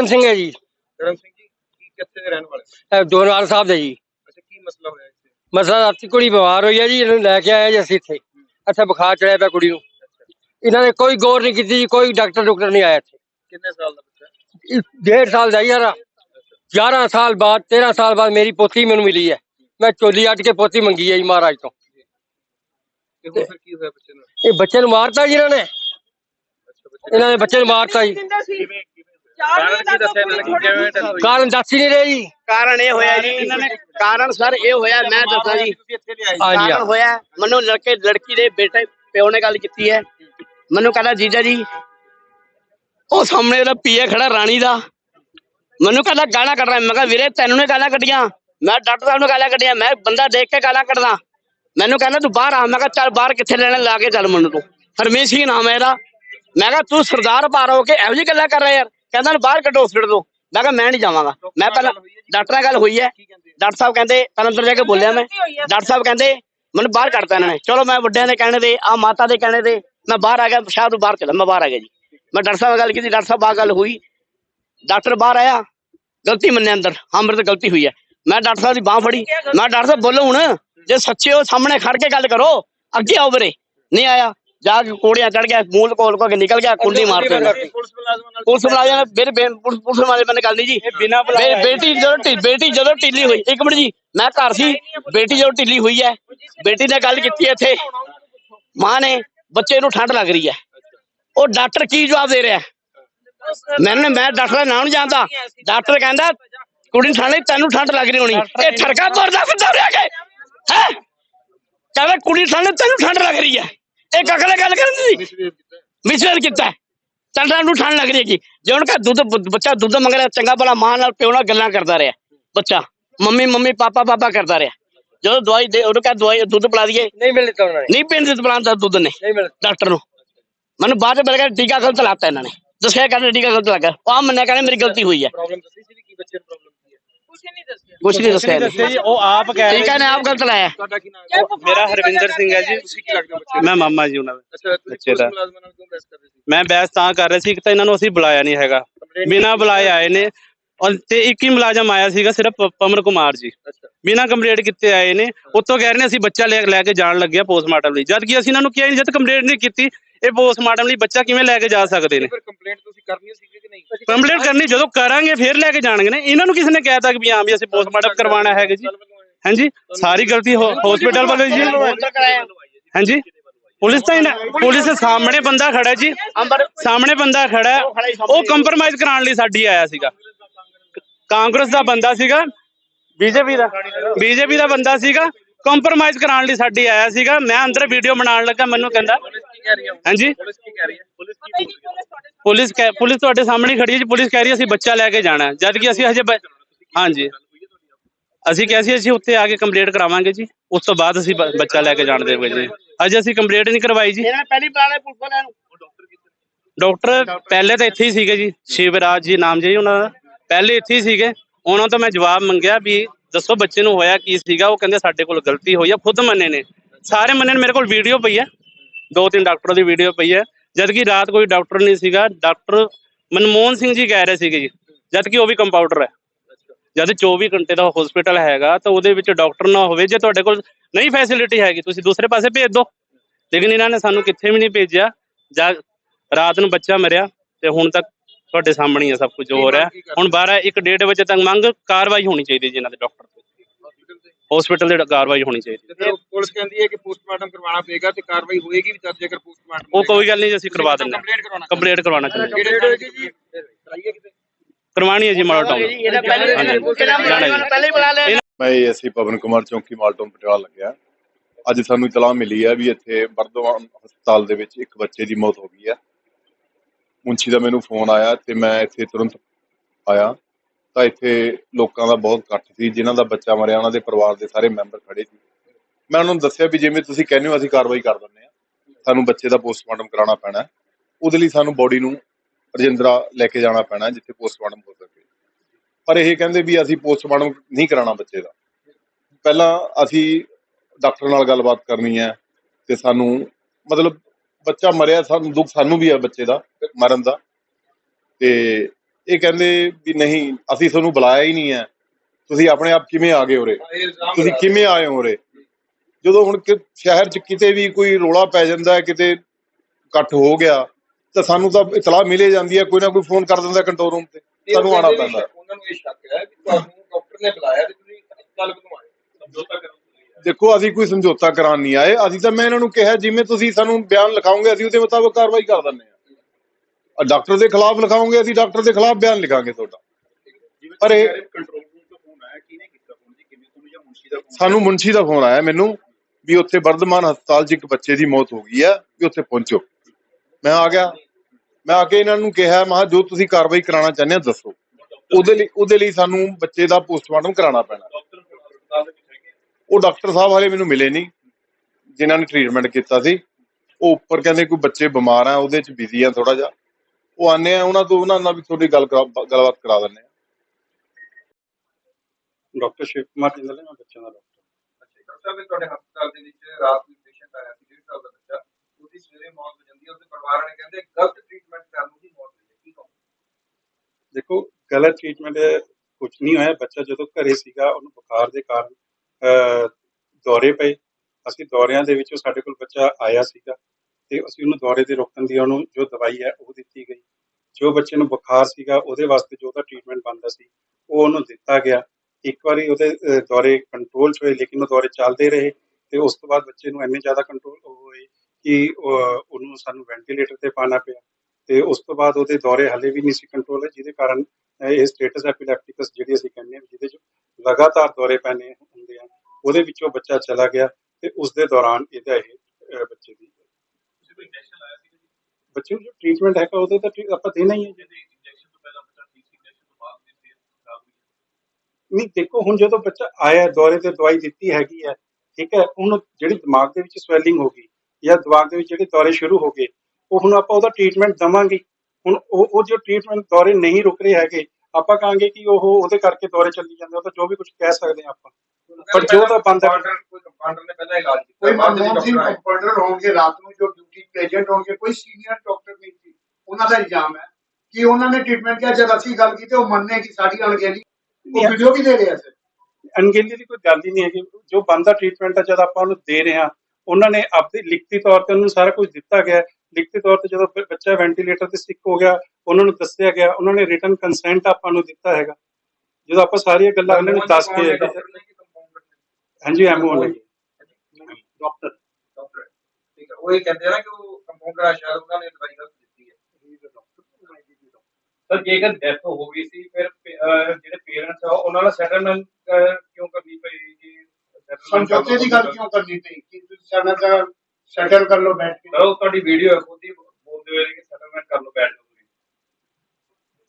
ਕਰਮ ਸਿੰਘ ਹੈ ਜੀ ਕਰਮ ਸਿੰਘ ਜੀ ਕੀ ਕਿੱਥੇ ਦੇ ਰਹਿਣ ਵਾਲੇ ਇਹ ਦੋਨਾਲ ਸਾਹਿਬ ਦਾ ਜੀ ਅੱਛਾ ਕੀ ਮਸਲਾ ਹੋਇਆ ਇੱਥੇ ਮਸਲਾ ਰਾਤੀ ਕੁੜੀ ਬਿਮਾਰ ਹੋਈ ਹੈ ਜੀ ਇਹਨੂੰ ਲੈ ਕੇ ਆਏ ਜੀ ਅਸੀਂ ਇੱਥੇ। ਇੱਥੇ ਬੁਖਾਰ ਚੜਿਆ ਪਿਆ ਕੁੜੀ ਨੂੰ। ਇਹਨਾਂ ਨੇ ਕੋਈ ਗੌਰ ਨਹੀਂ ਕੀਤੀ ਜੀ ਕੋਈ ਡਾਕਟਰ ਡਾਕਟਰ ਨਹੀਂ ਆਇਆ ਇੱਥੇ। ਕਿੰਨੇ ਸਾਲ ਦਾ ਬੱਚਾ? ਇਹ ਡੇਢ ਸਾਲ ਦਾ ਯਾਰ 11 ਸਾਲ ਬਾਅਦ 13 ਸਾਲ ਬਾਅਦ ਮੇਰੀ ਪੋਤੀ ਮੈਨੂੰ ਮਿਲੀ ਹੈ। ਮੈਂ ਚੋਲੀ ਅੱਟ ਕੇ ਪੋਤੀ ਮੰਗੀ ਹੈ ਜੀ ਮਹਾਰਾਜ ਤੋਂ। ਤੇ ਹੁਣ ਫਿਰ ਕੀ ਹੋਇਆ ਬੱਚੇ ਨੂੰ ਇਹ ਬੱਚੇ ਨੂੰ ਮਾਰਤਾ ਜੀ ਇਹਨਾਂ ਨੇ। ਅੱਛਾ ਬੱਚੇ ਇਹਨਾਂ ਨੇ ਬੱਚੇ ਨੂੰ ਮਾਰਤਾ ਜੀ। ਕਿਵੇਂ ਕਿਵੇਂ ਕਾਰਨ ਕੀ ਦੱਸਿਆ ਇਹਨਾਂ ਨੇ? ਕਿ ਕਿਵੇਂ ਡੈਥ ਹੋਈ ਕਾਰਨ ਦੱਸ ਹੀ ਨਹੀਂ ਰਹੇ ਜੀ। ਕਾਰਨ ਇਹ ਹੋਇਆ ਜੀ। ਕਾਰਨ ਸਰ ਇਹ ਹੋਇਆ ਮੈਂ ਦੱਸਾਂ ਜੀ। ਹਾਂਜੀ ਕਾਰਨ ਹਾਂ। ਹੋਇਆ ਮੈਨੂੰ ਲੜਕੇ ਲੜਕੀ ਦੇ ਬੇਟੇ ਪਿਓ ਨੇ ਗੱਲ ਕੀਤੀ ਹੈ। ਮੈਨੂੰ ਕਹਿੰਦਾ ਜੀਜਾ ਜੀ ਉਹ ਸਾਹਮਣੇ ਉਹਦਾ ਪੀਏ ਖੜਾ ਰਾਣੀ ਦਾ। ਮੈਨੂੰ ਕਹਿੰਦਾ ਗਾਲਾਂ ਕੱਢ ਰਿਹਾ। ਮੈਂ ਕਿਹਾ ਵੀਰੇ ਤੈਨੂੰ ਨੇ ਗਾਲਾਂ ਕੱਢੀਆਂ। ਮੈਂ ਡਾਕਟਰ ਸਾਹਿਬ ਨੂੰ ਗਾਲਾਂ ਕੱਢੀਆਂ। ਮੈਂ ਬੰਦਾ ਦੇਖ ਕੇ ਗਾਲਾਂ ਕੱਢਦਾ। ਮੈਨੂੰ ਕਹਿੰਦਾ ਤੂੰ ਬਾਹਰ ਆ। ਮੈਂ ਕਿਹਾ ਚੱਲ ਬਾਹਰ ਕਿੱਥੇ ਲੈਣਾ? ਲਾ ਕੇ ਚੱਲ ਮੈਨੂੰ ਤੂੰ ਹਰਮੀਤ ਸਿੰਘ ਨਾਮ ਹੈ ਇਹਦਾ। ਮੈਂ ਕਿਹਾ ਤੂੰ ਸਰਦਾਰ ਪਾਰ ਹੋ ਕੇ ਇਹੋ ਜਿਹੀ ਗੱਲਾਂ ਕਰ ਰਿਹਾ ਯਾਰ। ਕਹਿੰਦਾ ਨੂੰ ਬਾਹਰ ਕੱਢੋ ਹਸਪੀਟਲ ਤੋਂ। ਮੈਂ ਕਿਹਾ ਮੈਂ ਨਹੀਂ ਜਾਵਾਂਗਾ। ਮੈਂ ਪਹਿਲਾਂ ਡਾਕਟਰ ਨਾਲ ਗੱਲ ਹੋਈ ਹੈ। ਡਾਕਟਰ ਸਾਹਿਬ ਕਹਿੰਦੇ ਪਹਿਲਾਂ ਅੰਦਰ ਜਾ ਕੇ ਬੋਲਿਆ ਮੈਂ। ਡਾਕਟਰ ਸਾਹਿਬ ਕਹਿੰਦੇ ਮੈਨੂੰ ਬਾਹਰ ਕੱਢਤਾ ਇਹਨਾਂ ਨੇ। ਚਲੋ ਮੈਂ ਵੱਡਿਆਂ ਦੇ ਕਹਿਣੇ ਤੇ ਆ ਮਾਤਾ ਦੇ ਕਹਿਣੇ ਤੇ ਮੈਂ ਬਾਹਰ ਆ ਗਿਆ ਸ਼ਾਇਦ ਬਾਹਰ ਚਲਾ ਮੈਂ ਬਾਹਰ ਆ ਗਿਆ ਜੀ। ਮੈਂ ਡਾਕਟਰ ਸਾਹਿਬ ਨਾਲ ਗੱਲ ਕੀਤੀ ਡਾਕਟਰ ਸਾਹਿਬ ਆ ਗੱਲ ਹੋਈ। ਡਾਕਟਰ ਬਾਹਰ ਆਇਆ ਗਲਤੀ ਮੰਨੇ ਅੰਦਰ। ਹਾਂ ਮੇਰੇ ਤੋਂ ਗਲਤੀ ਹੋਈ ਹੈ। ਮੈਂ ਡਾਕਟਰ ਸਾਹਿਬ ਦੀ ਬਾਹ ਫੜੀ। ਮੈਂ ਡਾਕਟਰ ਸਾਹਿਬ ਬੋਲੋ ਹੁਣ। ਜੇ ਸੱਚੇ ਹੋ ਸਾਹਮਣੇ ਖੜ ਕੇ ਗੱਲ ਕਰੋ। ਅੱਗੇ ਆਓ ਵੀਰੇ। ਨਹੀਂ ਆਇਆ। ਜਾ ਕੇ ਕੋੜੀਆਂ ਚੜ ਗਿਆ ਮੂਲ ਕੋਲ ਕੋ ਕੇ ਨਿਕਲ ਗਿਆ ਕੁੰਡੀ ਮਾਰਤੇ ਉਹਨੇ। ਪੁਲਿਸ ਮੁਲਾਜ਼ਮਾਂ ਨਾਲ ਪੁਲਿਸ ਮੁਲਾਜ਼ਮ ਨੇ ਮੇਰੇ ਬੇ- ਪੁਲਿਸ ਪੁਲਿਸ ਮੁਲਾਜ਼ਮ ਗੱਲ ਨਹੀਂ ਜੀ। ਬਿਨਾਂ ਮੇਰੀ ਬੇਟੀ ਜਦੋਂ ਢੀ- ਬੇਟੀ ਜਦੋਂ ਢਿੱਲੀ ਹੋਈ ਇੱਕ ਮਿੰਟ ਜੀ ਮੈਂ ਘਰ ਸੀ ਬੇਟੀ ਜਦੋਂ ਢਿੱਲੀ ਹੋਈ ਹੈ ਬੇਟੀ ਨੇ ਗੱਲ ਕੀਤੀ ਹੈ ਇੱਥੇ। ਮਾਂ ਨੇ ਬੱਚੇ ਨੂੰ ਠੰਡ ਲੱਗ ਰਹੀ ਹੈ। ਉਹ ਡਾਕਟਰ ਕੀ ਜਵਾਬ ਦੇ ਰਿਹਾ ਹੈ? ਮੈਨੂੰ ਮੈਂ ਡਾਕਟਰ ਦਾ ਨਾਮ ਨਹੀਂ ਜਾਣਦਾ। ਡਾਕਟਰ ਕਹਿੰਦਾ ਕੁੜੀ ਨੂੰ ਠੰਡ ਲੱਗੀ, ਤੈਨੂੰ ਠੰਡ ਲੱਗ ਰਹੀ ਹੋਣੀ। ਇਹ ਠਰਕਾ ਭਰਦਾ ਫਿਰਦਾ ਰਿਹਾ ਕੇ। ਹੈ? ਕਹਿੰਦਾ ਕੁੜੀ ਨੂੰ ਠੰਡ ਤੈਨੂੰ ਠੰਡ ਲੱਗ ਰਹੀ ਹੈ। ਇਹ ਕਕਲੇ ਗੱਲ ਕਰਨ ਦੀ ਮਿਸਬੀਹੇਵ ਕੀਤਾ ਹੈ। ਮਿਸਰ ਕੀਤਾ ਹੈ। ਚੱਲਦਾ ਨੂੰ ਠੰਡ ਲੱਗ ਰਹੀ ਹੈਗੀ ਜੇ ਉਹਨਾਂ ਕਾ ਦੁੱਧ ਬ- ਬੱਚਾ ਦੁੱਧ ਮੰਗ ਰਿਹਾ ਚੰਗਾ ਭਲਾ ਮਾਂ ਨਾਲ ਪਿਓ ਨਾਲ ਗੱਲਾਂ ਕਰਦਾ ਰਿਹਾ ਬੱਚਾ ਮੰਮੀ ਮੰਮੀ ਪਾਪਾ ਪਾਪਾ ਕਰਦਾ ਰਿਹਾ ਜਦੋਂ ਦਵਾਈ ਦੇ ਉਹਨੂੰ ਕਾ ਦਵਾਈ ਦੁੱਧ ਪਿਲਾ ਦਈਏ ਨਹੀਂ ਮਿਲ ਦਿੱਤਾ ਉਹਨਾਂ ਨੇ ਨਹੀਂ ਪੀਣ ਦਿੱਤ ਪਿਲਾਉਂਦਾ ਦੁੱਧ ਨੇ ਨਹੀਂ ਮਿਲ ਡਾਕਟਰ ਨੂੰ ਮੈਨੂੰ ਬਾਅਦ ਚ ਮਿਲ ਗਿਆ ਟੀਕਾ ਗਲਤ ਲਾਤਾ ਇਹਨਾਂ ਨੇ ਦੱਸਿਆ ਕਹਿੰਦੇ ਟੀਕਾ ਗਲਤ ਲੱਗਾ ਉਹ ਆ ਮੰਨਿਆ ਕਹਿੰਦੇ ਮੇਰੀ ਗਲਤੀ ਹੋਈ ਹੈ ਪ੍ਰੋਬਲਮ ਦੱਸੀ ਸੀ ਵੀ ਕੀ ਬੱਚੇ ਨੂੰ ਪ੍ਰੋਬਲਮ ਕੀ ਹੈ ਕੁਛ ਨਹੀਂ ਦੱਸਿਆ ਇਹਨੇ। ਜੀ ਉਹ ਆਪ ਕਹਿ ਟੀਕਾ ਨੇ ਆਪ ਗਲਤ ਲਾਇਆ। ਤੁਹਾਡਾ ਕੀ ਨਾਮ ਹੈ? ਮੇਰਾ ਹਰਵਿੰਦਰ ਸਿੰਘ ਹੈ ਜੀ ਤੁਸੀਂ ਕੀ ਲੱਗਦੇ ਹੋ? ਬੱਚੇ ਮੈਂ ਮਾਮਾ ਜੀ ਉਹਨਾਂ ਦਾ। ਅੱਛਾ ਤੁਸੀਂ ਬੱਚੇ ਪੁਲਿਸ ਦਾ। ਮੁਲਾਜ਼ਮਾਂ ਨਾਲ ਕਿਉਂ ਬਹਿਸ ਕਰ ਰਹੇ ਸੀ? ਮੈਂ ਬਹਿਸ ਤਾਂ ਕਰ ਰਿਹਾ ਸੀ ਕਿ ਤਾਂ ਇਹਨਾਂ ਨੂੰ ਅਸੀਂ ਬੁਲਾਇਆ ਨਹੀਂ ਹੈਗਾ। ਬਿਨਾਂ ਬੁਲਾਏ ਆਏ ਨੇ। ਔਰ ਤੇ ਇੱਕ ਹੀ ਮੁਲਾਜ਼ਮ ਆਇਆ ਸੀਗਾ ਸਿਰਫ ਪ- ਪਵਨ ਕੁਮਾਰ ਜੀ। ਅੱਛਾ। ਬਿਨਾਂ ਕੰਪਲੀਟ ਕੀਤੇ ਆਏ ਨੇ। ਉੱਤੋਂ ਕਹਿ ਰਹੇ ਨੇ ਅਸੀਂ ਬੱਚਾ ਲੈ ਲੈ ਕੇ ਜਾਣ ਲੱਗਿਆ ਪੋਸਟਮਾਰਟਮ ਲਈ। ਜਦ ਕਿ ਅਸੀਂ ਇਹਨਾਂ ਨੂੰ ਕਿਹਾ ਹੀ ਨਹੀਂ ਜਦ ਕੰਪਲੀਟ ਨਹੀਂ ਕੀਤੀ ਇਹ ਪੋਸਟਮਾਰਟਮ ਲਈ ਬੱਚਾ ਕਿਵੇਂ ਲੈ ਕੇ ਜਾ ਸਕਦੇ ਨੇ? ਫਿਰ ਕੰਪਲੇਂਟ ਤੁਸੀਂ ਕਰਨੀ ਸੀ ਕਿ ਨਹੀਂ? ਕੰਪਲੀਟ ਕਰਨੀ ਜਦੋਂ ਕਰਾਂਗੇ ਫਿਰ ਲੈ ਕੇ ਜਾਣਗੇ ਨੇ। ਇਹਨਾਂ ਨੂੰ ਕਿਸੇ ਨੇ ਕਹਿਤਾ ਕਿ ਵੀ ਹਾਂ ਵੀ ਅਸੀਂ ਪੋਸਟਮਾਰਟਮ ਕਰਵਾਉਣਾ ਹੈਗਾ ਜੀ। ਹਾਂਜੀ? ਸਾਰੀ ਗਲਤੀ ਹਸਪੀਟਲ ਵੱਲੋਂ ਜੀ। ਹਾਂਜੀ? ਪੁਲਿਸ ਤਾਂ ਇਹਨਾਂ- ਪੁਲਿਸ ਦੇ ਸਾਹਮਣੇ ਬੰਦਾ ਖੜਾ ਜੀ। ਸਾਹਮਣੇ ਬੰਦਾ ਖੜਾ। ਹੈ, ਉਹ ਕੰਪਰਮਾਈਜ਼ ਕਰਾਉਣ ਲਈ ਸਾਡੀ ਆਇਆ ਸੀਗਾ। ਕਾਂਗਰਸ ਦਾ ਬੰਦਾ ਸੀਗਾ। ਬੀਜੇਪੀ ਦਾ। ਬੀਜੇਪੀ ਦਾ ਬੰਦਾ ਸੀਗਾ। ਕੰਪਰਮਾਈਜ਼ ਕਰਾਉਣ ਲਈ ਸਾਡੀ ਆਇਆ ਸੀਗਾ। ਮੈਂ ਅੰਦਰ ਵੀਡੀਓ ਬਣਾਉਣ ਲੱਗਾ ਮੈਨੂੰ ਕਹਿੰਦਾ। ਹਾਂਜੀ? ਪੁਲਿਸ ਕੀ ਕਹਿ ਰਹੀ ਹੈ ਪੁਲਿਸ ਤੁਹਾਡੇ ਸਾਹਮਣੇ ਖੜੀ ਹੈ ਜੀ। ਪੁਲਿਸ ਕਹਿ ਰਹੀ ਹੈ ਅਸੀਂ ਬੱਚਾ ਲੈ ਕੇ ਜਾਣਾ ਜਦ ਕਿ ਅਸੀਂ ਹਜੇ ਹਾਂਜੀ। ਅਸੀਂ ਕਿਹਾ ਸੀ ਅਸੀਂ ਉੱਥੇ ਆ ਕੇ ਕੰਪਲੀਟ ਕਰਾਵਾਂਗੇ ਜੀ। ਉਸ ਤੋਂ ਬਾਅਦ ਅਸੀਂ ਬੱਚਾ ਲੈ ਕੇ ਜਾਣ ਦੇਵਾਂਗੇ ਜੀ। ਅਜੇ ਅਸੀਂ ਕੰਪਲੀਟ ਨਹੀਂ ਕਰਵਾਈ ਜੀ। ਇਹਨਾਂ ਪਹਿਲੀ ਬੁਲਾ ਲਿਆ ਪੁਲਿਸ ਵਾਲਿਆਂ ਨੂੰ। ਡਾਕਟਰ ਪਹਿਲੇ ਤਾਂ ਇੱਥੇ ਹੀ ਸੀਗੇ ਜੀ। ਸ਼ਿਵਰਾਜ ਜੀ ਨਾਮ ਜੀ ਉਹਨਾਂ ਦਾ। ਪਹਿਲੇ ਇੱਥੇ ਹੀ ਸੀਗੇ। ਉਹਨਾਂ ਤੋਂ ਮੈਂ ਜਵਾਬ ਮੰਗਿਆ ਵੀ ਦੱਸੋ ਬੱਚੇ ਨੂੰ ਹੋਇਆ ਕੀ ਸੀਗਾ, ਉਹ ਕਹਿੰਦੇ ਸਾਡੇ ਕੋਲ ਗਲਤੀ ਹੋਈ ਆ, ਖੁਦ ਮੰਨੇ ਨੇ। ਸਾਰੇ ਮੰਨੇ ਨੇ, ਮੇਰੇ ਕੋਲ ਵੀਡੀਓ ਪਈ ਹੈ ਦੋ ਤਿੰਨ ਡਾਕਟਰਾਂ ਦੀ ਵੀਡੀਓ ਪਈ ਹੈ ਜਦ ਕਿ ਰਾਤ ਕੋਈ ਡਾਕਟਰ ਨਹੀਂ ਸੀਗਾ, ਡਾਕਟਰ ਮਨਮੋਹਨ ਸਿੰਘ ਜੀ ਕਹਿ ਰਹੇ ਸੀਗੇ ਜੀ, ਜਦ ਕਿ ਉਹ ਵੀ ਕੰਪਾਊਂਡਰ ਹੈ ਜਦ 24 ਘੰਟੇ ਦਾ ਹਸਪੀਟਲ ਹੈਗਾ, ਤਾਂ ਉਹਦੇ ਵਿੱਚ ਡਾਕਟਰ ਨਾ ਹੋਵੇ, ਜੇ ਤੁਹਾਡੇ ਕੋਲ ਨਹੀਂ ਫੈਸਿਲਿਟੀ ਹੈਗੀ, ਤੁਸੀਂ ਦੂਸਰੇ ਪਾਸੇ ਭੇਜ ਦਿਓ। ਲੇਕਿਨ ਇਹਨਾਂ ਨੇ ਸਾਨੂੰ ਕਿੱਥੇ ਵੀ ਨਹੀਂ ਭੇਜਿਆ। ਜਾਂ, ਰਾਤ ਨੂੰ ਬੱਚਾ ਮਰਿਆ, ਤੇ ਹੁਣ ਤੱਕ ਤੁਹਾਡੇ ਸਾਹਮਣੇ ਹੀ ਹੈ ਸਭ ਕੁਝ ਹੋ ਰਿਹਾ। ਹੁਣ 12 1 1:30 ਵਜੇ ਤੱਕ ਮੰਗ ਕਾਰਵਾਈ ਹੋਣੀ ਚਾਹੀਦੀ ਜੀ ਇਹਨਾਂ ਦੇ ਡਾਕਟਰ ਤੇ। ਹਸਪੀਟਲ ਦੇ ਕਾਰਵਾਈ ਹੋਣੀ ਚਾਹੀਦੀ ਪੁਲਿਸ ਕਹਿੰਦੀ ਹੈ ਕਿ ਪੋਸਟਮਾਰਟਮ ਕਰਵਾਉਣਾ ਪਏਗਾ ਤੇ ਕਾਰਵਾਈ ਹੋਏਗੀ ਵੀ ਜੇਕਰ ਪੋਸਟਮਾਰਟਮ ਉਹ ਕੋਈ ਗੱਲ ਨਹੀਂ ਜੀ ਅਸੀਂ ਕਰਵਾ ਦਿੰਦੇ ਕੰਪਲੇਂਟ ਕਰਵਾਉਣਾ ਕੰਪਲੀਟ ਕਰਵਾਉਣਾ ਚਾਹੁੰਦੇ। ਕਿਹੜੇ ਹੋਏਗੀ ਜੀ? ਕਰਾਈਏ ਕਿਤੇ? ਕਰਵਾਣੀ ਹੈ ਜੀ ਲਿਆ ਮੈਂ ਏਐਸਸੀ ਪਵਨ ਕੁਮਾਰ ਚੌਂਕੀ ਮਾਲਟੋਂ ਪਟਿਆਲਾ ਲੱਗਿਆ। ਅੱਜ ਸਾਨੂੰ ਇਤਲਾਹ ਮਿਲੀ ਹੈ ਵੀ ਇੱਥੇ ਬਰਦਵਾਨ ਹਸਪਤਾਲ ਦੇ ਵਿੱਚ ਇੱਕ ਬੱਚੇ ਦੀ ਮੌਤ ਹੋ ਗਈ ਹੈ। ਮੁੰਸ਼ੀ ਦਾ ਮੈਨੂੰ ਫੋਨ ਆਇਆ ਤੇ ਮੈਂ ਇੱਥੇ ਤੁਰੰਤ ਆਇਆ। ਤਾਂ ਇੱਥੇ ਲੋਕਾਂ ਦਾ ਬਹੁਤ ਇਕੱਠ ਸੀ, ਜਿਨ੍ਹਾਂ ਦਾ ਬੱਚਾ ਮਰਿਆ, ਉਹਨਾਂ ਦੇ ਪਰਿਵਾਰ ਦੇ ਸਾਰੇ ਮੈਂਬਰ ਖੜੇ ਸੀ। ਮੈਂ ਉਹਨਾਂ ਨੂੰ ਦੱਸਿਆ ਵੀ ਜਿਵੇਂ ਤੁਸੀਂ ਕਹਿੰਦੇ ਹੋ, ਅਸੀਂ ਕਾਰਵਾਈ ਕਰ ਦਿੰਦੇ ਹਾਂ। ਸਾਨੂੰ ਬੱਚੇ ਦਾ ਪੋਸਟਮਾਰਟਮ ਕਰਾਉਣਾ ਪੈਣਾ। ਉਹਦੇ ਲਈ ਸਾਨੂੰ ਬੋਡੀ ਨੂੰ ਰਜਿੰਦਰਾ ਲੈ ਕੇ ਜਾਣਾ ਪੈਣਾ, ਜਿੱਥੇ ਪੋਸਟਮਾਰਟਮ ਹੋ ਸਕੇ। ਪਰ ਇਹ ਕਹਿੰਦੇ ਵੀ ਅਸੀਂ ਪੋਸਟਮਾਰਟਮ ਨਹੀਂ ਕਰਾਉਣਾ ਬੱਚੇ ਦਾ। ਪਹਿਲਾਂ ਅਸੀਂ ਡਾਕਟਰ ਨਾਲ ਗੱਲਬਾਤ ਕਰਨੀ ਹੈ ਤੇ ਸਾਨੂੰ ਮਤਲਬ ਬੱਚਾ ਮਰਿਆ ਸਾਨੂੰ ਦੁੱਖ ਸਾਨੂੰ ਵੀ ਹੈ ਬੱਚੇ ਦਾ ਮਰਨ ਦਾ। ਤੇ ਇਹ ਕਹਿੰਦੇ ਵੀ ਨਹੀਂ ਅਸੀਂ ਤੁਹਾਨੂੰ ਬੁਲਾਇਆ ਹੀ ਨਹੀਂ ਹੈ। ਤੁਸੀਂ ਆਪਣੇ ਆਪ ਕਿਵੇਂ ਆ ਗਏ ਉਰੇ? ਤੁਸੀਂ ਕਿਵੇਂ ਆਏ ਹੋ ਉਰੇ? ਜਦੋਂ ਹੁਣ ਕਿ ਸ਼ਹਿਰ 'ਚ ਕਿਤੇ ਵੀ ਕੋਈ ਰੋਲਾ ਪੈ ਜਾਂਦਾ ਹੈ ਕਿਤੇ ਇਕੱਠ ਹੋ ਗਿਆ ਤਾਂ ਸਾਨੂੰ ਤਾਂ ਇਤਲਾਹ ਮਿਲੇ ਜਾਂਦੀ ਹੈ ਕੋਈ ਨਾ ਕੋਈ ਫੋਨ ਕਰ ਦਿੰਦਾ ਕੰਟਰੋਲ ਰੂਮ ਤੇ। ਸਾਨੂੰ ਵੀ ਪੈਂਦਾ। ਉਹਨਾਂ ਨੂੰ ਇਹ ਸ਼ੱਕ ਹੈ ਕਿ ਤੁਹਾਨੂੰ ਡਾਕਟਰ ਨੇ ਬੁਲਾਇਆ ਤੇ ਤੁਸੀਂ ਹਸਪਤਾਲ ਕਿਉਂ ਆਏ ਸਮਝੌਤਾ ਕਰਨ ਲਈ ਦੇਖੋ, ਅਸੀਂ ਕੋਈ ਸਮਝੌਤਾ ਕਰਾਉਣ ਨਹੀਂ ਆਏ। ਅਸੀਂ ਤਾਂ, ਮੈਂ ਇਹਨਾਂ ਨੂੰ ਕਿਹਾ, ਜਿਵੇਂ ਤੁਸੀਂ ਸਾਨੂੰ ਬਿਆਨ ਲਿਖਾਓਗੇ, ਅਸੀਂ ਉਹਦੇ ਮੁਤਾਬਕ ਕਾਰਵਾਈ ਕਰ ਦਿੰਦੇ ਹਾਂ। ਡਾਕਟਰ ਦੇ ਖਿਲਾਫ ਲਿਖਾਓਗੇ, ਅਸੀਂ ਡਾਕਟਰ ਦੇ ਖਿਲਾਫ ਬਿਆਨ ਲਿਖਾਂਗੇ ਤੁਹਾਡਾ। ਪਰ ਇਹ ਕੰਟਰੋਲ ਰੂਮ ਤੋਂ ਫੋਨ ਆਇਆ ਕਿਹਨੇ ਕੀਤਾ ਫੋਨ ਜੀ ਕਿਵੇਂ ਤੁਹਾਨੂੰ ਜਾਂ ਮੁਨਸ਼ੀ ਦਾ phone ਸਾਨੂੰ ਮੁੰਸ਼ੀ ਦਾ ਫੋਨ ਆਇਆ ਮੈਨੂੰ ਵੀ ਉੱਥੇ ਵਰਧਮਾਨ ਹਸਪਤਾਲ 'ਚ ਇੱਕ ਬੱਚੇ ਦੀ ਮੌਤ ਹੋ ਗਈ ਹੈ, ਵੀ ਉੱਥੇ ਪਹੁੰਚੋ। ਮੈਂ ਆ ਗਿਆ। ਮੈਂ ਆ ਕੇ ਇਹਨਾਂ ਨੂੰ ਕਿਹਾ, ਮੈਂ ਜੋ ਤੁਸੀਂ ਕਾਰਵਾਈ ਕਰਾਉਣਾ ਚਾਹੁੰਦੇ ਹੋ, ਦੱਸੋ। ਉਹਦੇ ਲਈ ਉਹਦੇ ਲਈ ਸਾਨੂੰ ਬੱਚੇ ਦਾ ਪੋਸਟਮਾਰਟਮ ਕਰਾਉਣਾ ਪੈਣਾ ਡਾਕਟਰ ਹਸਪਤਾਲ ਦੇ ਵਿੱਚ ਹੈਗੇ ਉਹ ਡਾਕਟਰ ਸਾਹਿਬ ਵਾਲੇ ਮੈਨੂੰ ਮਿਲੇ ਨਹੀਂ ਜਿਨ੍ਹਾਂ ਨੇ ਟ੍ਰੀਟਮੈਂਟ ਕੀਤਾ ਸੀ। ਉਹ ਉੱਪਰ ਕਹਿੰਦੇ ਕੋਈ ਬੱਚੇ ਬਿਮਾਰ ਆ ਉਹਦੇ 'ਚ ਬਿਜ਼ੀ ਆ ਥੋੜਾ ਜਿਹਾ। ਉਹ ਆਨੇ ਆ ਉਹਨਾਂ ਤੋਂ ਉਹਨਾਂ ਨਾਲ ਵੀ ਤੁਹਾਡੀ ਗੱਲ ਗੱਲਬਾਤ ਕਰਾ ਦਿੰਦੇ ਆ। ਡਾਕਟਰ ਸ਼ਿਵ ਕੁਮਾਰ ਜਿੰਦਲ ਮੈਂ ਬੱਚਿਆਂ ਦਾ ਡਾਕਟਰ। ਅੱਛਾ ਡਾਕਟਰ ਸਾਹਿਬ ਇਹ ਤੁਹਾਡੇ ਹਸਪਤਾਲ ਦੇ ਵਿੱਚ ਰਾਤ ਨੂੰ ਪੇਸ਼ੈਂਟ ਆਇਆ ਸੀ ਸਾਲ ਦਾ ਬੱਚਾ। ਉਹਦੀ ਸਵੇਰੇ ਮੌਤ ਹੋ ਜਾਂਦੀ ਹੈ ਉਹਦੇ ਪਰਿਵਾਰ ਨੇ ਕਹਿੰਦੇ ਗਲਤ ਟ੍ਰੀਟਮੈਂਟ ਕਰਨ ਦੀ ਮੌਤ ਹੋਈ ਹੈ ਕੀ ਕਹੋ ਦੇਖੋ ਗਲਤ ਟ੍ਰੀਟਮੈਂਟ ਕੁਝ ਨਹੀਂ ਹੋਇਆ। ਬੱਚਾ ਜਦੋਂ ਘਰੇ ਸੀਗਾ ਉਹਨੂੰ ਬੁਖਾਰ ਦੇ ਕਾਰਨ ਅਹ, ਦੌਰੇ ਪਏ। ਅਸੀਂ ਦੌਰਿਆਂ ਦੇ ਵਿੱਚੋਂ ਸਾਡੇ ਕੋਲ ਬੱਚਾ ਆਇਆ ਸੀਗਾ ਤੇ ਅਸੀਂ ਉਹਨੂੰ ਦੌਰੇ ਦੇ ਰੋਕਣ ਦੀ ਉਹਨੂੰ ਜੋ ਦਵਾਈ ਹੈ ਉਹ ਦਿੱਤੀ ਗਈ। ਜੋ ਬੱਚੇ ਨੂੰ ਬੁਖਾਰ ਸੀਗਾ ਉਹਦੇ ਵਾਸਤੇ ਜੋ ਉਹਦਾ ਟ੍ਰੀਟਮੈਂਟ ਬਣਦਾ ਸੀ, ਉਹ ਉਹਨੂੰ ਦਿੱਤਾ ਗਿਆ। ਇੱਕ ਵਾਰੀ ਉਹਦੇ ਦੌਰੇ ਕੰਟਰੋਲ 'ਚ ਹੋਏ, ਲੇਕਿਨ ਉਹ ਦੌਰੇ ਚੱਲਦੇ ਰਹੇ ਤੇ ਉਸ ਤੋਂ ਬਾਅਦ ਬੱਚੇ ਨੂੰ ਇੰਨੇ ਜ਼ਿਆਦਾ ਕੰਟਰੋਲ ਹੋਏ ਕਿ ਉਹਨੂੰ ਸਾਨੂੰ ਵੈਂਟੀਲੇਟਰ ਤੇ ਪਾਣਾ ਪਿਆ। ਤੇ ਉਸ ਤੋਂ ਬਾਅਦ ਉਹਦੇ ਦੌਰੇ ਹਲੇ ਵੀ ਨਹੀਂ ਸੀ ਕੰਟਰੋਲ ਜਿਹਦੇ ਕਾਰਨ ਇਹ ਸਟੇਟਸ ਐਪੀਲੈਪਟਿਕਸ ਜਿਹੜੀ ਅਸੀਂ ਕਹਿੰਦੇ ਹਾਂ, ਜਿਹਦੇ 'ਚ ਲਗਾਤਾਰ ਦੌਰੇ ਪੈਣੇ ਹੁੰਦੇ ਆ ਉਹਦੇ ਵਿੱਚੋਂ ਬੱਚਾ ਚਲਾ ਗਿਆ ਤੇ ਉਸ ਦੇ ਦੌਰਾਨ ਇਹਦਾ ਇਹ ਬੱਚੇ ਦੀ ਬੱਚੇ ਨੂੰ ਜੋ ਟ੍ਰੀਟਮੈਂਟ ਹੈਗਾ ਉਹਦੇ ਤਾਂ ਆਪਾਂ ਦੇਣਾ ਹੀ ਹੈ ਨਹੀਂ ਦੇਖੋ ਹੁਣ ਜਦੋਂ ਬੱਚਾ ਆਇਆ ਦੌਰੇ ਤੇ ਦਵਾਈ ਦਿੱਤੀ ਹੈਗੀ ਹੈ ਠੀਕ ਹੈ ਉਹਨੂੰ ਜਿਹੜੀ ਦਿਮਾਗ ਦੇ ਵਿੱਚ ਸਵੈਲਿੰਗ ਹੋ ਗਈ ਜਾਂ ਦਿਮਾਗ ਦੇ ਵਿੱਚ ਜਿਹੜੇ ਦੌਰੇ ਸ਼ੁਰੂ ਹੋ ਗਏ ਉਹ ਹੁਣ ਆਪਾਂ ਉਹਦਾ ਟ੍ਰੀਟਮੈਂਟ ਦਵਾਂਗੇ। ਹੁਣ ਉਹ ਉਹ ਜੋ ਟ੍ਰੀਟਮੈਂਟ ਦੌਰੇ ਨਹੀਂ ਰੁਕ ਰਹੇ ਹੈਗੇ ਆਪਾਂ ਕਹਾਂਗੇ ਕਿ ਉਹ ਉਹਦੇ ਕਰਕੇ ਦੌਰੇ ਚੱਲੀ ਜਾਂਦੇ ਉਹ ਤਾਂ ਜੋ ਵੀ ਕੁਝ ਕਹਿ ਸਕਦੇ ਹਾਂ ਆਪਾਂ। ਪਰ ਜੋ ਤਾਂ ਬੰਦ ਹੈ- ਕੰਪਾਊਂਡਰ ਕੋਈ ਕੰਪਾਊਂਡਰ ਨੇ ਪਹਿਲਾਂ ਇਲਾਜ ਕੀਤਾ ਕੋਈ ਮਨਮੋਹਨ ਸਿੰਘ ਡਾਕਟਰ ਆਏ। ਕੰਪਾਊਂਡਰ ਹੋਣਗੇ ਰਾਤ ਨੂੰ ਜੋ ਡਿਊਟੀ ਪੇਸ਼ੈਂਟ ਹੋਣਗੇ ਕੋਈ ਸੀਨੀਅਰ ਡਾਕਟਰ ਨਹੀਂ ਸੀ। ਉਹਨਾਂ ਦਾ ਇਲਜ਼ਾਮ ਹੈ ਕਿ ਉਹਨਾਂ ਨੇ ਟ੍ਰੀਟਮੈਂਟ ਕਿਹਾ ਜਦ ਅਸੀਂ ਗੱਲ ਕੀਤੀ ਉਹ ਮੰਨੇ ਕਿ ਸਾਡੀ ਅਣਗਹਿਲੀ ਉਹ ਵੀਡੀਓ ਵੀ ਦੇ ਰਿਹਾ ਸੀ ਅਣਗਹਿਲੀ ਦੀ ਕੋਈ ਗੱਲ ਹੀ ਨਹੀਂ ਹੈਗੀ। ਜੋ ਬੰਦਾ ਟ੍ਰੀਟਮੈਂਟ ਹੈ ਜਦ ਆਪਾਂ ਉਹਨੂੰ ਦੇ ਰਹੇ ਹਾਂ ਉਹਨਾਂ ਨੇ ਆਪਦੇ ਲਿਖਤੀ ਤੌਰ ਤੇ ਉਹਨੂੰ ਸਾਰਾ ਕੁਝ ਦਿੱਤਾ ਗਿਆ। ਲਿਖਤੀ ਤੌਰ ਤੇ ਜਦੋਂ ਬੱਚਾ ਵੈਂਟੀਲੇਟਰ ਤੇ ਸਿੱਕ ਹੋ ਗਿਆ ਉਹਨਾਂ ਨੂੰ ਦੱਸਿਆ ਗਿਆ ਉਹਨਾਂ ਨੇ ਰਿਟਨ ਕੰਸੈਂਟ ਆਪਾਂ ਨੂੰ ਦਿੱਤਾ ਹੈਗਾ। ਜਦੋਂ ਆਪਾਂ ਸਾਰੀਆਂ ਗੱਲਾਂ ਉਹਨਾਂ ਨੂੰ ਦੱਸ ਕੇ ਹਾਂਜੀ ਐਮਓ ਨੇ। ਡਾਕਟਰ ਡਾਕਟਰ ਠੀਕ ਹੈ। ਉਹ ਇਹ ਕਹਿੰਦੇ ਆ ਨਾ ਕਿ ਉਹ ਕੰਪਾਊਂਡਰ ਆ ਸ਼ਾਇਦ ਉਹਨਾਂ ਨੇ ਦਵਾਈ ਗਲਤ ਦਿੱਤੀ ਹੈ। ਸਰ ਜੇਕਰ ਡੈਥ ਹੋ ਗਈ ਸੀ ਫਿਰ ਜਿਹੜੇ ਪੇਰੈਂਟਸ ਆ ਉਹਨਾਂ ਨਾਲ ਸੈਟਲਮੈਂਟ ਕਿਉਂ ਕਰਨੀ ਪਈ ਜੀ? ਸਮਝੌਤੇ ਦੀ ਗੱਲ ਕਿਉਂ ਕਰਨੀ ਪਈ? ਕਿ ਤੁਸੀਂ ਸਾਡਾ ਦਾ ਸੈਟਲ ਕਰ ਲਓ ਬੈਠ ਕੇ। ਉਹ ਤੁਹਾਡੀ ਵੀਡੀਓ ਹੈ ਖੁਦ ਹੀ ਬੋਲਦੇ ਹੋਏ ਕਿ ਸੈਟਲਮੈਂਟ ਕਰ ਲਓ ਬੈਠ ਤੁਸੀਂ।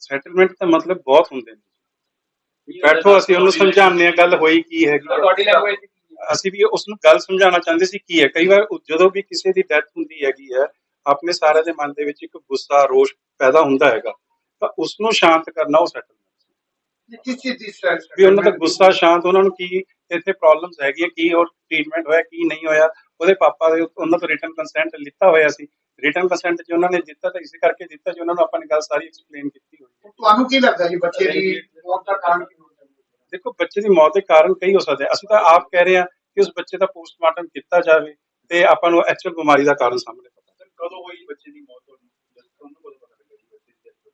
ਸੈਟਲਮੈਂਟ ਦਾ ਮਤਲਬ ਬਹੁਤ ਹੁੰਦੇ ਨੇ। ਬੈਠੋ ਅਸੀਂ ਉਹਨੂੰ ਸਮਝਾਉਂਦੇ ਆ ਗੱਲ ਹੋਈ ਕੀ ਸਰ, ਤੁਹਾਡੀ ਲੈਂਗੁਏਜ ਅਸੀਂ ਵੀ ਉਸ ਨੂੰ ਗੱਲ ਸਮਝਾਉਣਾ ਚਾਹੁੰਦੇ ਸੀ ਕੀ ਹੈ। ਕਈ ਵਾਰ ਜਦੋਂ ਵੀ ਕਿਸੇ ਦੀ ਡੈਥ ਹੁੰਦੀ ਹੈਗੀ ਹੈ ਆਪਣੇ ਸਾਰਿਆਂ ਦੇ ਮਨ ਦੇ ਵਿੱਚ ਇੱਕ ਗੁੱਸਾ ਰੋਸ਼ ਪੈਦਾ ਹੁੰਦਾ ਹੈਗਾ। ਤਾਂ ਉਸ ਨੂੰ ਸ਼ਾਂਤ ਕਰਨਾ ਉਹ ਸੈਟਲਮੈਂਟ ਕਿਸ ਚੀਜ਼ ਦੀ ਸੈਟ ਵੀ ਉਹਨਾਂ ਦਾ ਗੁੱਸਾ ਸ਼ਾਂਤ ਉਹਨਾਂ ਨੂੰ ਕੀ ਇੱਥੇ ਪ੍ਰੋਬਲਮਸ ਹੈਗੀਆਂ ਕੀ ਹੋਰ ਟ੍ਰੀਟਮੈਂਟ ਹੋਇਆ ਕੀ ਨਹੀਂ ਹੋਇਆ ਉਹਦੇ ਪਾਪਾ ਦੇ ਉਹਨਾਂ ਤੋਂ ਰਿਟਨ ਕੰਸੈਂਟ ਲਿੱਤਾ ਹੋਇਆ ਸੀ। ਰਿਟਨ ਕੰਸੈਂਟ ਜੇ ਉਹਨਾਂ ਨੇ ਦਿੱਤਾ ਤਾਂ ਇਸੇ ਕਰਕੇ ਦਿੱਤਾ ਜੀ ਉਹਨਾਂ ਨੂੰ ਆਪਾਂ ਨੇ ਗੱਲ ਸਾਰੀ ਐਕਸਪਲੇਨ ਕੀਤੀ ਹੋਈ ਹੈ। ਤੁਹਾਨੂੰ ਕੀ ਲੱਗਦਾ ਜੀ ਬੱਚੇ ਦੀ ਮੌਤ ਦਾ ਕਾਰਨ ਕੀ ਹੋ ਸਕਦਾ ਦੇਖੋ ਬੱਚੇ ਦੀ ਮੌਤ ਦੇ ਕਾਰਨ ਕਈ ਹੋ ਸਕਦੇ। ਅਸੀਂ ਤਾਂ ਆਪ ਕਹਿ ਰਹੇ ਹਾਂ ਕਿ ਉਸ ਬੱਚੇ ਦਾ ਪੋਸਟਮਾਰਟਮ ਕੀਤਾ ਜਾਵੇ ਤੇ ਆਪਾਂ ਨੂੰ ਐਕਚੁਅਲ ਬਿਮਾਰੀ ਦਾ ਕਾਰਨ ਸਾਹਮਣੇ ਪਤਾ ਚੱਲੇ। ਕਦੋਂ ਹੋਈ ਬੱਚੇ ਦੀ ਮੌਤ ਹੋਣੀ? ਤੁਹਾਨੂੰ ਕਦੋਂ ਪਤਾ ਲੱਗਿਆ ਜੀ ਬੱਚੇ ਦੀ death ਹੋਈ?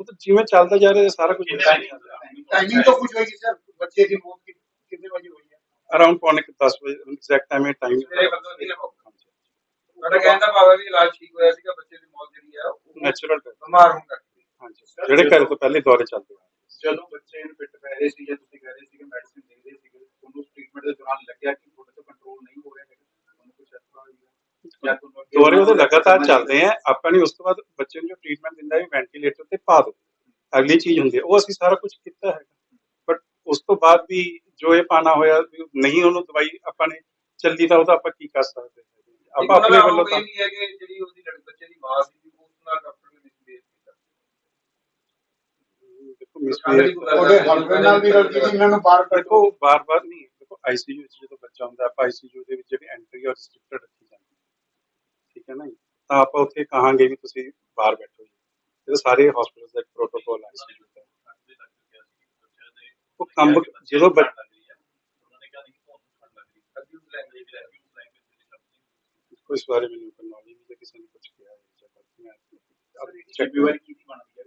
ਉਹ ਤਾਂ ਜਿਵੇਂ ਚੱਲਦਾ ਜਾ ਰਿਹਾ ਸਾਰਾ ਕੁਝ ਟਾਈਮਿੰਗ ਤਾਂ ਕੁਝ ਹੋਏਗੀ ਸਰ। ਬੱਚੇ ਦੀ ਮੌਤ ਕਿੰਨੇ ਵਜੇ ਹੋਈ? ਅਰਾਊਂਡ ਪੌਣੇ 10 ਵਜੇ ਐਗਜ਼ੈਕਟ ਟਾਈਮ ਟਾਈਮ ਸਵੇਰੇ ਬੰਦੋਂ ਦੀ ਲਗਾਓ ਤੁਹਾਡਾ ਕਹਿਣ ਦਾ ਭਾਵ ਹੈ ਵੀ ਇਲਾਜ ਠੀਕ ਹੋਇਆ ਸੀਗਾ ਬੱਚੇ ਦੀ ਮੌਤ ਜਿਹੜੀ ਹੈ ਉਹ ਨੈਚੁਰਲ ਬਿਮਾਰ ਹੋਣ ਕਰਕੇ। ਹਾਂਜੀ। ਜਿਹੜੇ ਘਰ ਤੋਂ ਪਹਿਲੇ ਦੌਰੇ ਚੱਲਦੇ ਆ। ਜਦੋਂ ਬੱਚੇ ਨੂੰ ਫਿੱਟ ਪੈ ਰਹੇ ਸੀ ਜਾਂ ਤੁਸੀਂ ਕਹਿ ਰਹੇ ਸੀ ਕਿ ਮੈਡੀਸਿਨ ਦੇ ਰਹੇ ਸੀਗੇ ਤੁਹਾਨੂੰ ਟ੍ਰੀਟਮੈਂਟ ਦੇ ਦੌਰਾਨ ਲੱਗਿਆ ਕਿ ਤੁਹਾਡੇ ਤੋਂ ਕੰਟਰੋਲ ਨਹੀਂ ਹੋ ਰਿਹਾ ਹੈਗਾ ਤੁਹਾਨੂੰ ਕੁਝ ਹੋਇਆ। ਜਾਂ ਤੁਹਾਨੂੰ ਅੱਗੇ ਦੌਰੇ ਉਹਦੇ ਲਗਾਤਾਰ ਚੱਲਦੇ ਆ। ਆਪਾਂ ਨੇ ਉਸ ਤੋਂ ਬਾਅਦ ਬੱਚੇ ਨੂੰ ਜੋ ਟ੍ਰੀਟਮੈਂਟ ਦਿੰਦਾ ਹੈ ਵੈਂਟੀਲੇਟਰ ਤੇ ਪਾ ਦੋ। ਅਗਲੀ ਚੀਜ਼ ਹੁੰਦੀ ਹੈ। ਉਹ ਅਸੀਂ ਸਾਰਾ ਕੁਝ ਕੀਤਾ ਬਟ ਉਸ ਤੋਂ ਬਾਅਦ ਵੀ ਜੋ ਇਹ ਪਾਣਾ ਹੋਇਆ ਨਹੀਂ ਉਹਨੂੰ ਦਵਾਈ ਆਪਾਂ ਨੇ ਚੱਲੀ ਤਾਂ ਉਹਦਾ ਆਪਾਂ ਕੀ ਕਰ ਸਕਦੇ ਹਾਂ? ਆਪਾਂ ਆਪਣੇ ਵੱਲੋਂ ਤਾਂ ਇਹ ਹੈ ਕਿ ਜਿਹੜੀ ਉਹਦੀ ਲੜ- ਬੱਚੇ ਦੀ ਮਾਂ ਸੀ ਉਸ ਨਾਲ ਡਾਕਟਰ ਨੇ ਮਿਸਬੀਹੇਵ ਕੀਤਾ। ਦੇਖੋ misbehave ਉਹਦੇ ਹਸਬੰਡ ਨਾਲ ਵੀ ਸੀ ਇਹਨਾਂ ਨੂੰ ਬਾਹਰ ਕੱਢੋ ਬਾਰ-ਬਾਰ ਨਹੀਂ ਦੇਖੋ ਆਈਸੀਯੂ ਵਿੱਚ ਜਦੋਂ ਬੱਚਾ ਹੁੰਦਾ ਆਪਾਂ ਆਈਸੀਯੂ ਦੇ ਵਿੱਚ ਜਿਹੜੀ ਐਂਟਰੀ ਔਰ ਰਿਸਟ੍ਰਿਕਟਡ ਰੱਖੀ ਜਾਂਦੀ ਹੈ। ਠੀਕ ਹੈ ਨਾ ਜੀ? ਤਾਂ ਆਪਾਂ ਉੱਥੇ ਕਹਾਂਗੇ ਵੀ ਤੁਸੀਂ ਬਾਹਰ ਬੈਠੋ ਜੀ। ਇਹ ਸਾਰੇ ਹਸਪੀਟਲ ਦਾ ਇੱਕ ਪ੍ਰੋਟੋਕੋਲ ਹੈ ਉਹ ਕੰਮ ਜਦੋਂ ਬੱਚ- ਕੋਈ ਇਸ ਬਾਰੇ ਮੈਨੂੰ ਕੋਈ knowledge ਨਹੀਂ ਹੈ ਕਿਸੇ ਨੇ ਕੁਝ ਕਿਹਾ ਹੈ ਜਾਂ ਬਾਕੀ ਮੈਂ ਚੈੱਕ ਜ਼ਿੰਮੇਵਾਰੀ ਕੀ ਬਣਦੀ ਹੈ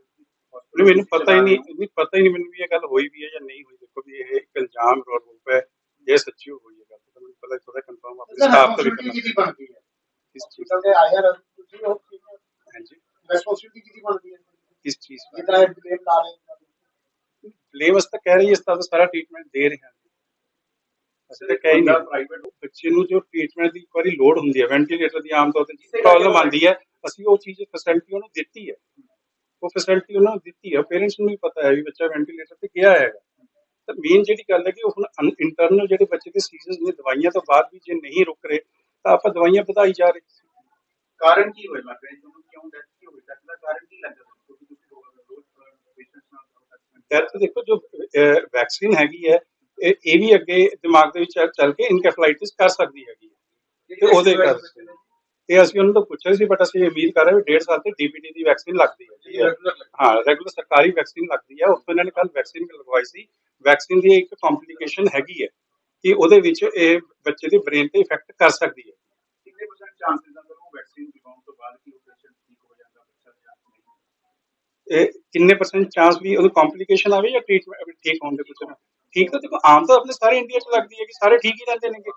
ਨਹੀਂ ਮੈਨੂੰ ਪਤਾ ਹੀ ਨਹੀਂ ਨਹੀਂ ਪਤਾ ਹੀ ਨਹੀਂ ਮੈਨੂੰ ਵੀ ਇਹ ਗੱਲ ਹੋਈ ਵੀ ਹੈ ਜਾਂ ਨਹੀਂ ਹੋਈ ਦੇਖੋ ਵੀ ਇਹ ਇੱਕ ਇਲਜ਼ਾਮ ਰੋਲ ਰੂਪ ਹੈ ਇਹ ਸੱਚੀ ਹੋਈ ਹੈ ਗੱਲ ਤਾਂ ਮੈਨੂੰ ਪਤਾ ਥੋੜਾ ਕਨਫਰਮ ਆਪਣੇ ਸਟਾਫ ਤੋਂ ਵੀ ਰਿਸਪੌਂਸਿਬਿਲਟੀ ਕਿਹਦੀ ਕਰਨਾ ਬਣਦੀ ਹੈ ਕਿਸ ਚੀਜ਼ ਹਸਪੀਟਲ ਦੇ ਆਇਆ ਤੁਸੀਂ ਉਹ ਹਾਂਜੀ ਰਿਸਪੌਂਸਿਬਿਲਟੀ ਕਿਹਦੀ ਬਣਦੀ ਹੈ ਕਿਸ ਚੀਜ਼ ਜਿੱਦਾਂ ਇਹ ਬਲੇਮ ਲਾ ਰਹੇ ਹੋ ਬਲੇਮ ਅਸ ਤਾਂ ਕਹਿ ਰਹੀ ਹੈ ਇਸ ਤਰ੍ਹਾਂ ਦਾ ਸਾਰਾ ਟ੍ਰੀਟਮੈਂਟ ਦੇ ਰਹੇ ਹਾਂ। ਅਸੀਂ ਤਾਂ ਕਹਿ ਨਹੀਂ ਪ੍ਰਾਈਵੇਟ ਬੱਚੇ ਨੂੰ ਜੋ ਟ੍ਰੀਟਮੈਂਟ ਦੀ ਇੱਕ ਵਾਰੀ ਲੋਡ ਹੁੰਦੀ ਹੈ ਵੈਂਟੀਲੇਟਰ ਦੀ ਆਮ ਤੌਰ ਤੇ ਪ੍ਰੋਬਲਮ ਆਉਂਦੀ ਹੈ ਅਸੀਂ ਉਹ ਚੀਜ਼ ਫੈਸਿਲਿਟੀ ਉਹਨੂੰ ਦਿੱਤੀ ਹੈ। ਉਹ ਫੈਸਿਲਿਟੀ ਉਹਨਾਂ ਨੂੰ ਦਿੱਤੀ ਹੈ। ਪੇਰੈਂਟਸ ਨੂੰ ਵੀ ਪਤਾ ਹੈ ਵੀ ਬੱਚਾ ਵੈਂਟੀਲੇਟਰ ਤੇ ਗਿਆ ਹੈਗਾ ਤਾਂ ਮੇਨ ਜਿਹੜੀ ਗੱਲ ਹੈ ਕਿ ਉਹ ਹੁਣ ਇੰਟਰਨਲ ਜਿਹੜੇ ਬੱਚੇ ਦੇ ਸੀਜ਼ਨਸ ਨੇ ਦਵਾਈਆਂ ਤੋਂ ਬਾਅਦ ਵੀ ਜੇ ਨਹੀਂ ਰੁਕ ਰਹੇ ਤਾਂ ਆਪਾਂ ਦਵਾਈਆਂ ਵਧਾਈ ਜਾ ਰਹੇ ਕਾਰਨ ਕੀ ਹੋਇਆ? ਲੱਗ ਰਿਹਾ ਤੁਹਾਨੂੰ ਕਿਉਂ ਡੈਥ ਕੀ ਹੋਈ? ਡੈਥ ਦਾ ਕਾਰਨ ਕੀ ਲੱਗਦਾ ਕਿਉਂਕਿ ਤੁਸੀਂ ਰੋਜ਼ ਪੇਸ਼ੈਂਟਸ ਨਾਲ ਡੈਥ ਦੇਖੋ ਜੋ ਵੈਕਸੀਨ ਹੈਗੀ ਹੈ ਇਹ ਵੀ ਅੱਗੇ ਦਿਮਾਗ ਦੇ ਵਿੱਚ ਚੱਲ- ਕੇ ਇਨਕੈਫਲਾਈਟਿਸ ਕਰ ਸਕਦੀ ਹੈਗੀ। ਤੇ ਉਹਦੇ ਨੇ? ਤੇ ਅਸੀਂ ਉਹਨਾਂ ਤੋਂ ਪੁੱਛਿਆ ਸੀ ਬਟ ਅਸੀਂ ਉਮੀਦ ਕਰ ਰਹੇ ਹਾਂ ਵੀ ਡੇਢ ਸਾਲ ਤੇ ਡੀਪੀਟੀ ਦੀ ਵੈਕਸੀਨ ਲੱਗਦੀ ਹੈ। ਹਾਂ। ਰੈਗੂਲਰ ਸਰਕਾਰੀ ਵੈਕਸੀਨ ਲੱਗਦੀ ਹੈ। ਉੱਥੋਂ ਇਹਨਾਂ ਨੇ ਕੱਲ ਵੈਕਸੀਨ ਲਗਵਾਈ ਸੀ। ਵੈਕਸੀਨ ਦੀ ਇੱਕ ਕੰਪਲਿਕੇਸ਼ਨ ਹੈਗੀ ਹੈ ਕਿ ਉਹਦੇ ਵਿੱਚ ਇਹ ਬੱਚੇ ਦੇ ਬ੍ਰੇਨ ਤੇ ਇਫੈਕਟ ਕਰ ਸਕਦੀ ਹੈ। ਕਿੰਨੇ ਪਰਸੈਂਟ ਚਾਂਸਸ ਹਨ ਉਹ ਵੈਕਸੀਨ ਲਗਾਉਣ ਤੋਂ ਬਾਅਦ ਕਿ ਉਹ ਪੇਸ਼ੈਂਟ ਠੀਕ ਹੋ ਜਾਂਦਾ ਬੱਚਾ ਜਾਂ ਨਹੀਂ ਇਹ ਕਿੰਨੇ ਪਰਸੈਂਟ ਚਾਂਸ ਵੀ ਉਹਨੂੰ ਕੰਪਲਿਕੇਸ਼ਨ ਆਵੇ ਜਾਂ ਟ੍ਰੀਟਮੈਂਟ ਠੀਕ ਹੋਣ ਦੇ ਕੁਝ ਠੀਕ ਤਾਂ ਦੇਖੋ ਆਮ ਤਾਂ ਆਪਣੇ ਸਾਰੇ ਇੰਡੀਆ 'ਚ ਲੱਗਦੀ ਹੈ ਕਿ ਸਾਰੇ ਠੀਕ ਹੀ ਰਹਿੰਦੇ ਨੇਗੇ।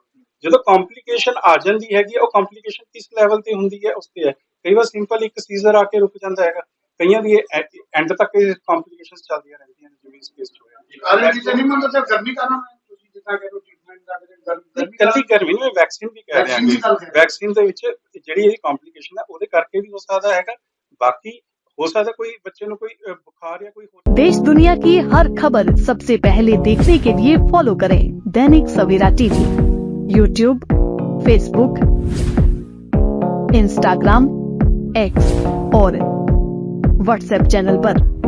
ਜਦੋਂ ਕੰਪਲਿਕੇਸ਼ਨ ਆ ਜਾਂਦੀ ਹੈਗੀ ਉਹ ਕੰਪਲਿਕੇਸ਼ਨ ਕਿਸ ਲੈਵਲ ਤੇ ਹੁੰਦੀ ਹੈ ਉਸ ਤੇ ਹੈ। ਕਈ ਵਾਰ ਸਿੰਪਲ ਇੱਕ ਸੀਜ਼ਰ ਆ ਕੇ ਰੁਕ ਜਾਂਦਾ ਹੈਗਾ। ਕਈਆਂ ਦੀ ਐਂਡ ਤੱਕ ਇਹ ਕੰਪਲਿਕੇਸ਼ਨਸ ਚੱਲਦੀਆਂ ਰਹਿੰਦੀਆਂ ਨੇ ਜਿਵੇਂ ਇਸ ਕੇਸ 'ਚ ਹੋਇਆ। ਕਾਰਨ ਕੀ ਨਹੀਂ ਮੰਨਦੇ ਤਾਂ ਗਰਮੀ ਕਾਰਨ ਤੁਸੀਂ ਜਿੱਦਾਂ ਕਹਿੰਦੇ ਟ੍ਰੀਟਮੈਂਟ ਦਾ ਗਰਮੀ ਕੱਲੀ ਗਰਮੀ ਨੂੰ ਵੈਕਸੀਨ ਵੀ ਕਹਿ ਰਹੇ। ਹੈ। ਵੈਕਸੀਨ ਦੇ ਵਿੱਚ ਜਿਹੜੀ ਇਹ ਕੰਪਲਿਕੇਸ਼ਨ ਹੈ ਉਹਦੇ ਕਰਕੇ ਵੀ ਹੋ ਸਕਦਾ ਹੈਗਾ। ਬਾਕੀ हो सकता कोई बच्चे को कोई बुखार या कोई देश दुनिया की हर खबर सबसे पहले देखने के लिए फॉलो करें Dainik Savera TV YouTube Facebook Instagram X और व्हाट्सएप चैनल पर।